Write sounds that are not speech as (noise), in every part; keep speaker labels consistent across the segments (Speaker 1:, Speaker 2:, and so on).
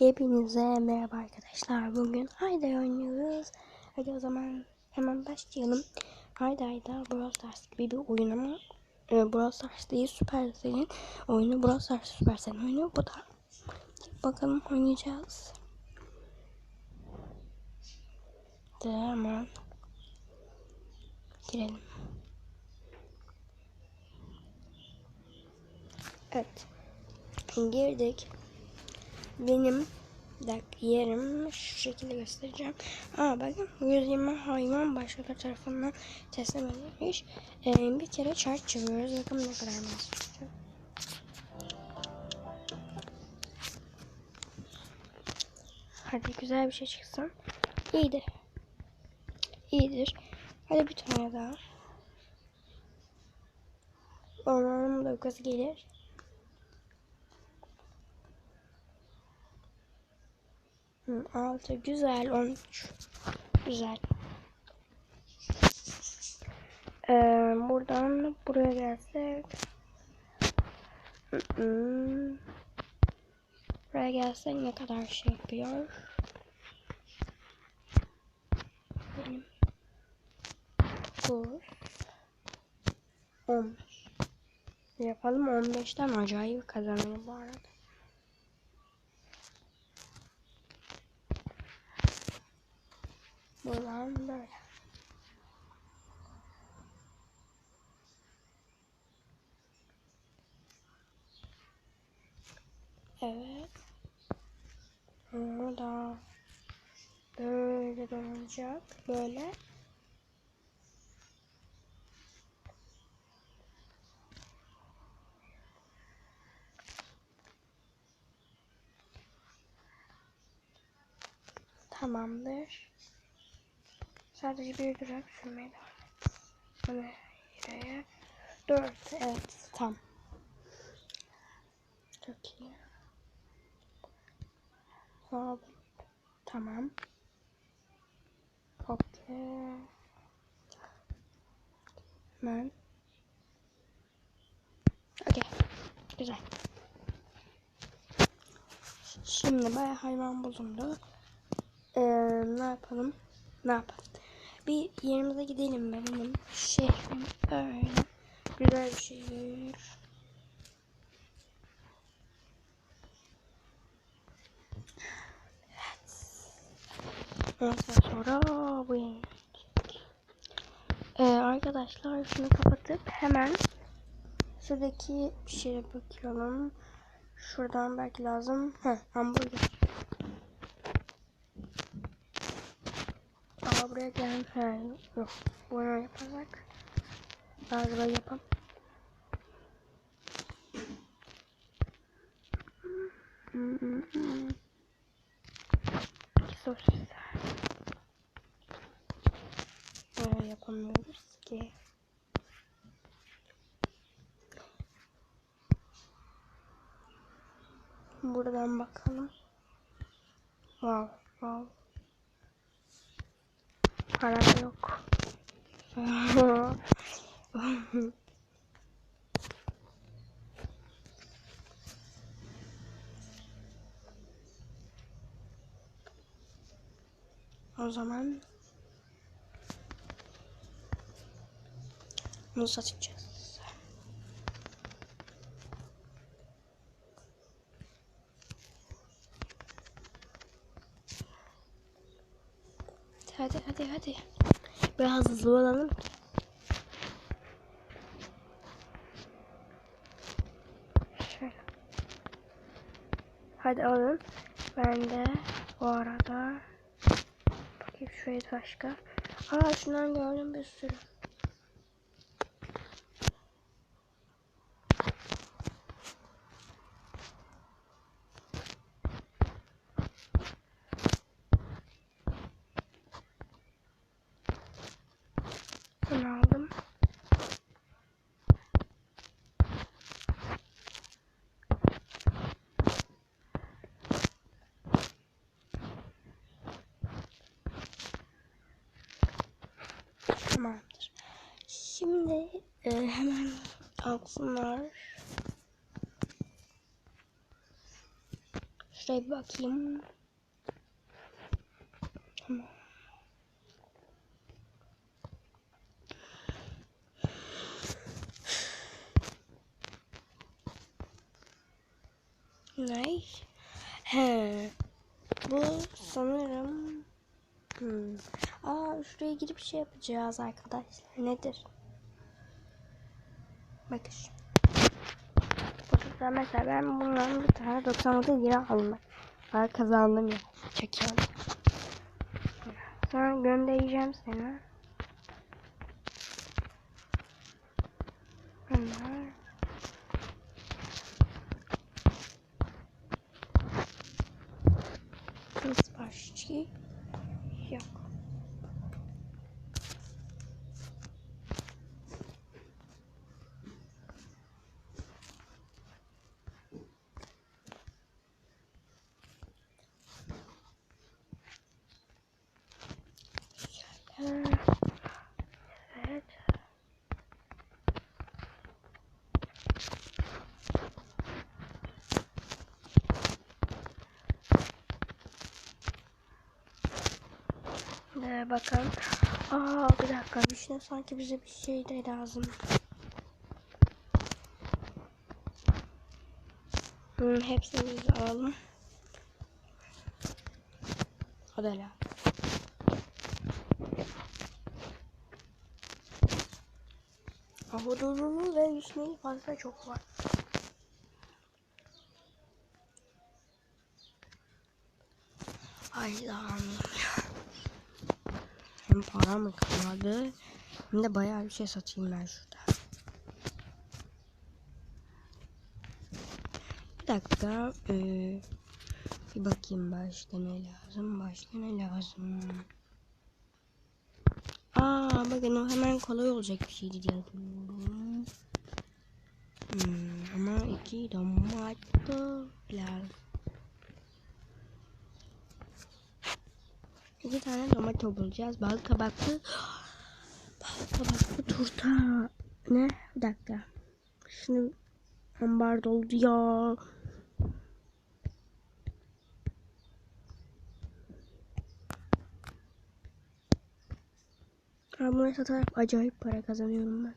Speaker 1: Hepinize merhaba arkadaşlar. Bugün Hayda oynuyoruz. Hadi o zaman hemen başlayalım. Hayda Hayda Brawl Stars gibi bir oyun ama e, Brawl Stars değil Supercell'in oyunu. Brawl Stars Supercell'in oyunu. Bu da bakalım oynayacağız. De hemen girelim. Evet. Girdik. Benim bir dakika yerim şu şekilde göstereceğim. Aa bakın 120 hayvan başkaları tarafından teslim edilmiş. Ee, bir kere çark çeviriyoruz. Bakın ne kadar masraflı. Hadi güzel bir şey çıksın. İyidir. İyidir. Hadi bir tane daha. Ormanın da yukarısı gelir. Hı, Altı güzel olmuş. Güzel. Ee, buradan buraya gelsek. Buraya gelsek ne kadar şey yapıyor? Benim. Bu. 15. Yapalım 15'ten acayip kazanıyor bu arada. Buradan böyle. Evet. Burada böyle dönecek. Böyle. Tamamdır. Sadece bir durak sürmeye devam et. Böyle yere. Dört. Evet. Tam. Çok iyi. Hop. Tamam. Okey. Hemen. Okey. Güzel. Şimdi bayağı hayvan bulundu. Ee, ne yapalım? Ne yapalım? Bir yerimize gidelim be benim şehrim öyle güzel bir şehir. Evet. Ondan sonra bu. Ee, arkadaşlar şunu kapatıp hemen şuradaki bir şeye bakalım. Şuradan belki lazım. Heh, hamburger. Aa buraya gelen he yok. Bunu yaparak galiba yapam. Sosisler. Böyle yapamıyoruz ki. Buradan bakalım. Wow, wow. Para da yok. o zaman bunu satacağız. Hadi hadi. Biraz hızlı olalım. Şöyle. Hadi alın. Ben de bu arada bakayım şuraya başka. Aa şundan gördüm bir sürü. Bunu aldım. Tamamdır. Şimdi e, hemen alsınlar. Şuraya bir bakayım. Tamam. Ne? He. Bu sanırım hmm. Aa şuraya girip şey yapacağız arkadaşlar. Nedir? Bakın. Burada mesela ben bundan bir tane 96 lira aldım. Para kazandım ya. Çekiyorum. Sonra göndereceğim seni. Bunlar. Kız başçı yok. Şöyle. Evet. Ee, bakalım. Aa bir dakika şey sanki bize bir şey de lazım. Hmm, hepsini biz alalım. Da lazım. Ahududulu ve vişneyi fazla çok var. Ay Allah'ım ya. Hem para mı kalmadı hem de bayağı bir şey satayım ben şurada. Bir dakika. Ee, bir bakayım başta ne lazım. Başta ne lazım. Aa bakın o hemen kolay olacak bir şeydi diye düşünüyorum. Hmm, ama iki domato lazım. İki tane domato bulacağız. Bal kabaklı. (gasps) Bal kabaklı turta. Ne? Bir dakika. Şunu ambar doldu ya. Ben bunları satarak acayip para kazanıyorum ben.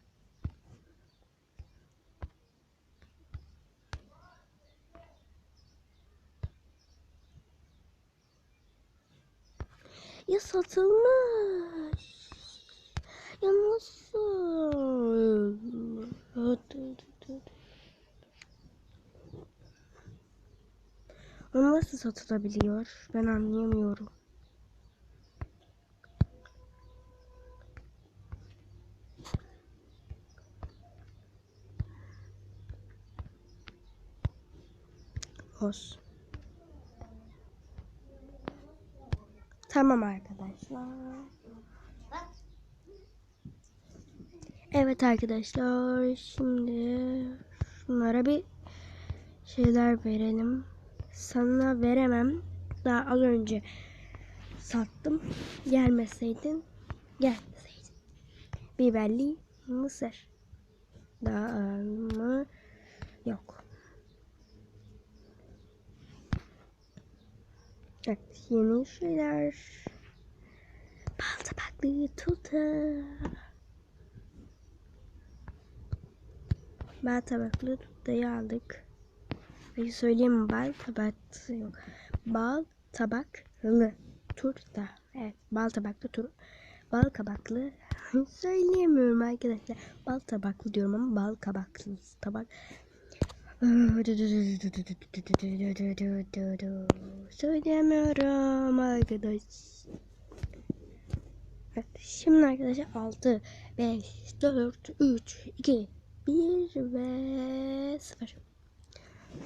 Speaker 1: Ya satılmış. Ya nasıl? O nasıl satılabiliyor? Ben anlayamıyorum. Olsun. Tamam arkadaşlar. Evet arkadaşlar şimdi şunlara bir şeyler verelim. Sana veremem. Daha az önce sattım. Gelmeseydin gelmeseydin. Biberli mısır. Daha mı? Yok. Evet yeni şeyler. Bal tabaklı tuta. Bal tabaklı tutayı aldık. Peki söyleyeyim? Bal tabaklı yok. Bal tabaklı turta. Evet bal tabaklı tur. Bal kabaklı (laughs) söyleyemiyorum arkadaşlar. Bal tabaklı diyorum ama bal kabaklı tabak. Söyleyemiyorum arkadaş. Şimdi arkadaşlar 6, 5, 4, 3, 2, 1 ve 0.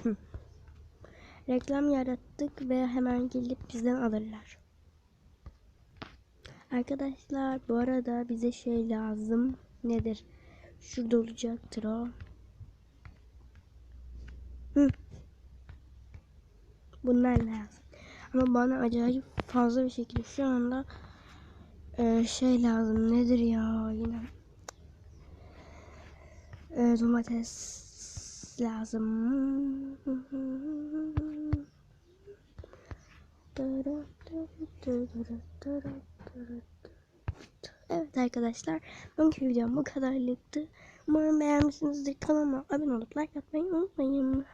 Speaker 1: Hı. Reklam yarattık ve hemen gelip bizden alırlar. Arkadaşlar bu arada bize şey lazım. Nedir? Şurada olacaktır o. Hı. Bunlar lazım. Ama bana acayip fazla bir şekilde şu anda e, şey lazım. Nedir ya yine? E, domates lazım. Evet arkadaşlar bugünkü videom bu kadarlıktı. Umarım beğenmişsinizdir. Kanalıma abone olup like atmayı unutmayın.